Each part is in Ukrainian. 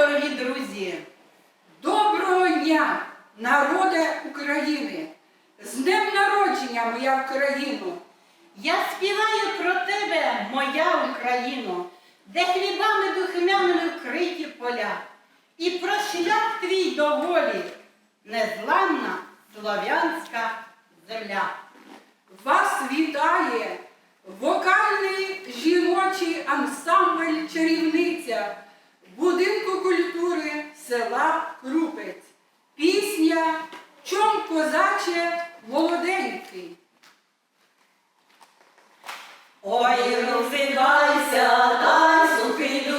дорогі друзі! Доброго дня, народе України! З днем народження, моя Україну! Я співаю про тебе, моя Україно, де хлібами духмяними вкриті поля, і про шлях твій до волі, незламна слов'янська земля. Вас вітає вокальний жіночий ансамбль чарівниця будинку культури села Крупець. Пісня Чом козаче молоденький. Ой, розвивайся, дай сухий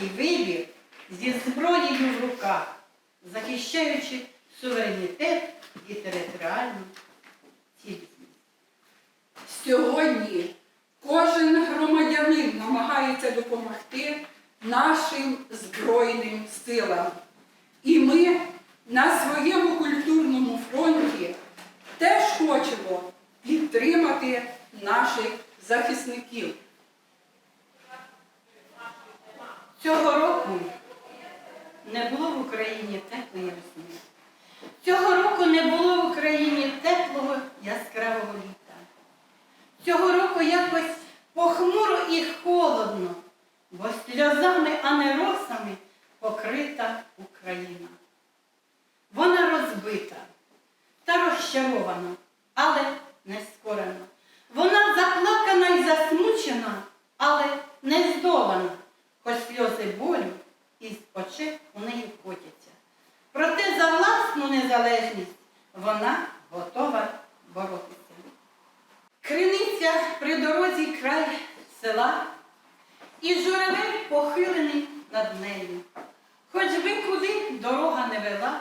європейський вибір зі зброєю в руках, захищаючи суверенітет і територіальну цілісність. Сьогодні кожен громадянин намагається допомогти нашим Збройним силам. І ми на своєму культурному фронті теж хочемо підтримати наших захисників. Цього року не було в Україні теплої весни. Цього року не було в Україні теплого яскравого літа. Цього року якось похмуро і холодно, бо сльозами, а не росами покрита Україна. Вона розбита та розчарована, але не скорена. Вона заплакана і засмучена, але не здолана, хоч сльози болю із очей у неї котяться. Проте за власну незалежність вона готова боротися. Криниця при дорозі край села, і журавель похилений над нею. Хоч би куди дорога не вела,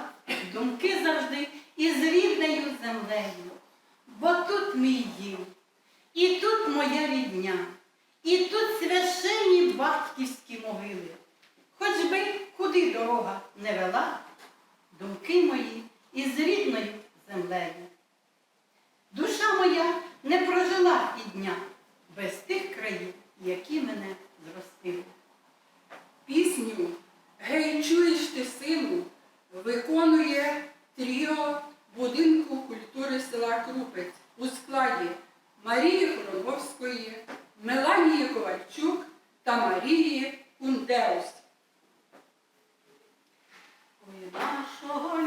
думки завжди із рідною землею. Бо тут мій дім, і тут моя рідня, і тут священні батьківські могили. Хоч би куди дорога не вела, думки мої із рідною землею. Душа моя не прожила і дня без тих країв, які мене зростили. Пісню Гей, чуєш ти сину виконує тріо будинку культури села Крупець у складі Марії Хроновської, Меланії Ковальчук та Марії Кундеус. Ой, нашого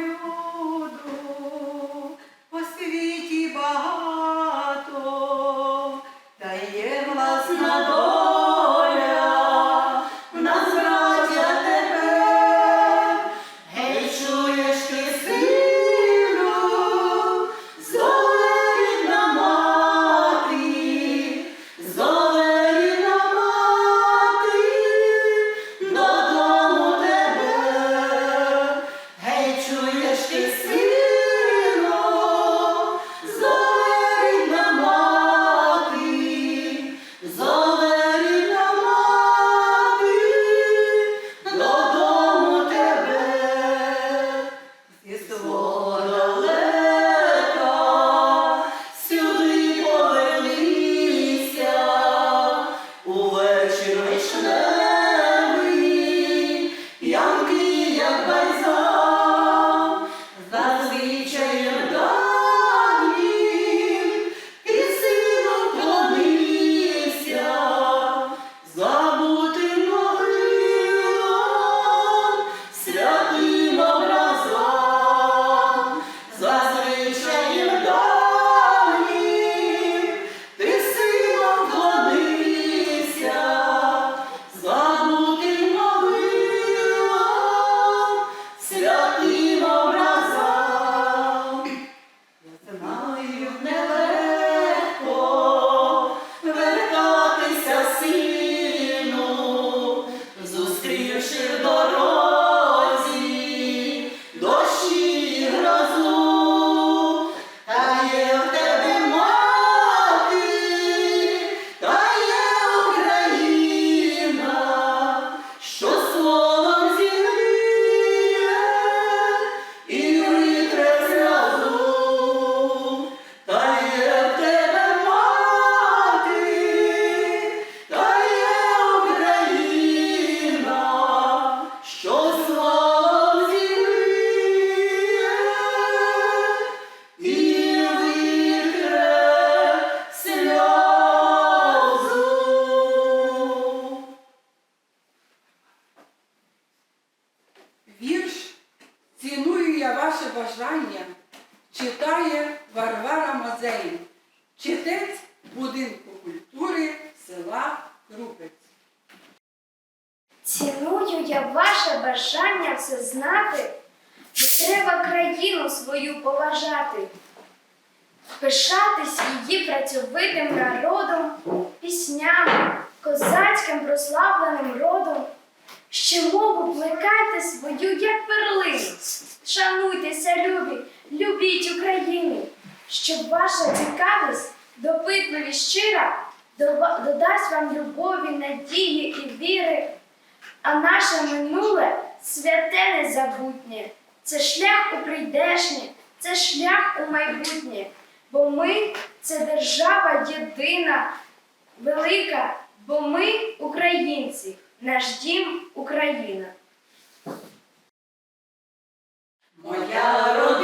читає Варвара Мазейн, читець будинку культури села Крупець. Ціную я ваше бажання все знати, бо треба країну свою поважати, пишатись її працьовитим народом, піснями, козацьким прославленим родом, ще мову плекайте свою, як перлину. Шануйтеся, любі, любіть Україну, щоб ваша цікавість, допитливість щира, додасть вам любові, надії і віри. А наше минуле святе незабутнє. Це шлях у прийдешнє, це шлях у майбутнє. Бо ми це держава єдина, велика, бо ми українці, наш дім Україна. Моя родина,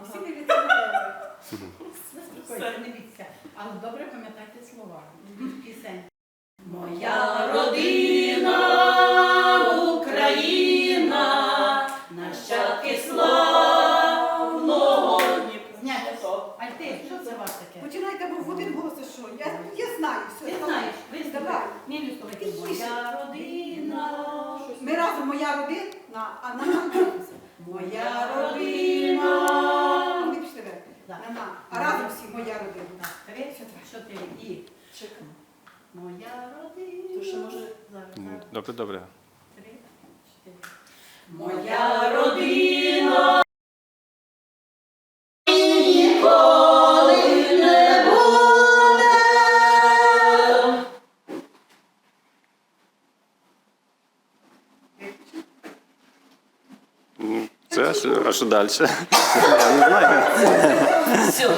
Все, не бійтеся. Але добре пам'ятайте слова. Пісень. Моя родина, Україна, нащадки славного Дніпра. Знято. Альти, що це у вас таке? Починайте, бо в один голос, що? Я, я знаю все. Ти знаєш, ви Давай. знаєте. Мені. Моя родина. Ми разом моя родина, а на і. Моя родина. То що, може, Зараз, М, зараз. Добре, добре. Три, чотири. Моя родина. Ніколи не буде. Це а що- а що далі? Все.